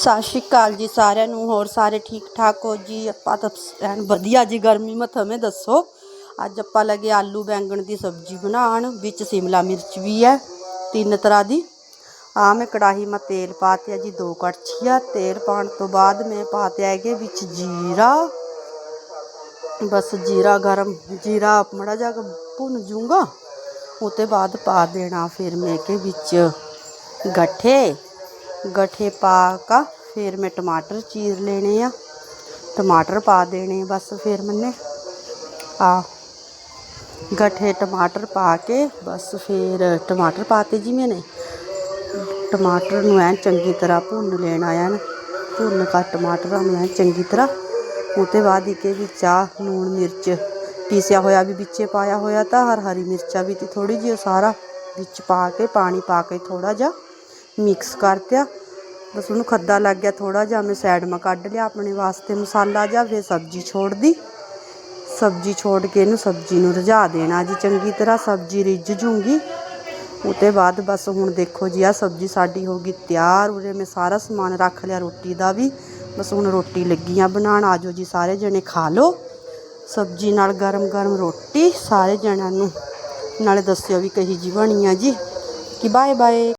ਸਤਿ ਸ਼੍ਰੀ ਅਕਾਲ ਜੀ ਸਾਰਿਆਂ ਨੂੰ, ਹੋਰ ਸਾਰੇ ਠੀਕ ਠਾਕ ਹੋ ਜੀ? ਆਪਾਂ ਤਾਂ ਐਨ ਵਧੀਆ ਜੀ, ਗਰਮੀ ਮਥਵੇਂ ਦੱਸੋ। ਅੱਜ ਆਪਾਂ ਲੱਗੇ ਆਲੂ ਬੈਂਗਣ ਦੀ ਸਬਜ਼ੀ ਬਣਾਉਣ, ਵਿੱਚ ਸ਼ਿਮਲਾ ਮਿਰਚ ਵੀ ਹੈ, ਤਿੰਨ ਤਰ੍ਹਾਂ ਦੀ। ਆ ਮੈਂ ਕੜਾਹੀ ਮਾ ਤੇਲ ਪਾਤਿਆ ਜੀ, ਦੋ ਕੜਛੀਆਂ। ਤੇਲ ਪਾਉਣ ਤੋਂ ਬਾਅਦ ਮੈਂ ਪਾਤਿਆ ਹੈਗੇ ਵਿੱਚ ਜੀਰਾ। ਬਸ ਜੀਰਾ ਗਰਮ, ਜੀਰਾ ਮੜਾ ਜਾ ਕੇ ਭੁੰਨ ਜੂੰਗਾ। ਉਤੇ ਬਾਅਦ ਪਾ ਦੇਣਾ, ਫਿਰ ਮੈਂ ਕੇ ਵਿੱਚ ਗੱਠੇ। ਗਠੇ ਪਾ ਕੇ, ਫਿਰ ਮੈਂ ਟਮਾਟਰ ਚੀਰ ਲੈਣੇ ਆ। ਟਮਾਟਰ ਪਾ ਦੇਣੇ ਬਸ ਫਿਰ ਮੈਨੇ। ਆ ਗੱਠੇ ਟਮਾਟਰ ਪਾ ਕੇ ਬਸ ਫਿਰ ਟਮਾਟਰ ਪਾਤੇ ਜੀ ਮੈਨੇ। ਟਮਾਟਰ ਨੂੰ ਐਨ ਚੰਗੀ ਤਰ੍ਹਾਂ ਭੁੰਨ ਲੈਣਾ ਆ ਭੁੰਨ ਕੇ ਟਮਾਟਰਾਂ ਨੂੰ ਐਨ ਚੰਗੀ ਤਰ੍ਹਾਂ। ਉਹਤੇ ਬਾਅਦ ਇਕੇ ਵਿੱਚ ਆ ਲੂਣ ਮਿਰਚ। ਪੀਸਿਆ ਹੋਇਆ ਵੀ ਵਿੱਚੇ ਪਾਇਆ ਹੋਇਆ ਤਾਂ ਹਰ ਹਰੀ ਮਿਰਚਾਂ ਵੀ ਤੇ ਥੋੜੀ ਜਿਹੀ ਉਹ ਸਾਰਾ ਵਿੱਚ ਪਾ ਕੇ, ਪਾਣੀ ਪਾ ਕੇ ਥੋੜਾ ਜਿਹਾ ਮਿਕਸ ਕਰਤਿਆ। ਬਸ ਉਹਨੂੰ ਖੱਦਾ ਲੱਗ ਗਿਆ ਥੋੜਾ ਜਿਹਾ, ਮੈਂ ਸਾਈਡ ਮਾ ਕੱਢ ਲਿਆ ਆਪਣੇ ਵਾਸਤੇ ਮਸਾਲਾ ਜਾਂ ਫਿਰ ਸਬਜ਼ੀ ਛੋੜ ਦੀ ਸਬਜ਼ੀ ਛੋੜ ਕੇ ਇਹਨੂੰ ਸਬਜ਼ੀ ਨੂੰ ਰਝਾ ਦੇਣਾ ਜੀ, ਚੰਗੀ ਤਰ੍ਹਾਂ ਸਬਜ਼ੀ ਰਿੱਝ ਜੂਗੀ। ਉਤੇ ਬਾਅਦ ਬਸ ਹੁਣ ਦੇਖੋ ਜੀ ਆ ਸਬਜ਼ੀ ਸਾਡੀ ਹੋ ਗਈ ਤਿਆਰ, ਉਰੇ ਮੈਂ ਸਾਰਾ ਸਮਾਨ ਰੱਖ ਲਿਆ ਰੋਟੀ ਦਾ ਵੀ। ਬਸ ਹੁਣ ਰੋਟੀ ਲੱਗੀ ਆ ਬਣਾਉਣ ਆਜੋ ਜੀ ਸਾਰੇ ਜਣੇ ਖਾ ਲਓ। ਸਬਜ਼ੀ ਨਾਲ ਗਰਮ ਗਰਮ ਰੋਟੀ ਸਾਰੇ ਜਣਿਆਂ ਨੂੰ। ਨਾਲੇ ਦੱਸਿਓ ਵੀ ਕਹੀ ਜੀ ਬਣੀ ਆ ਜੀ। ਕਿ ਬਾਏ ਬਾਏ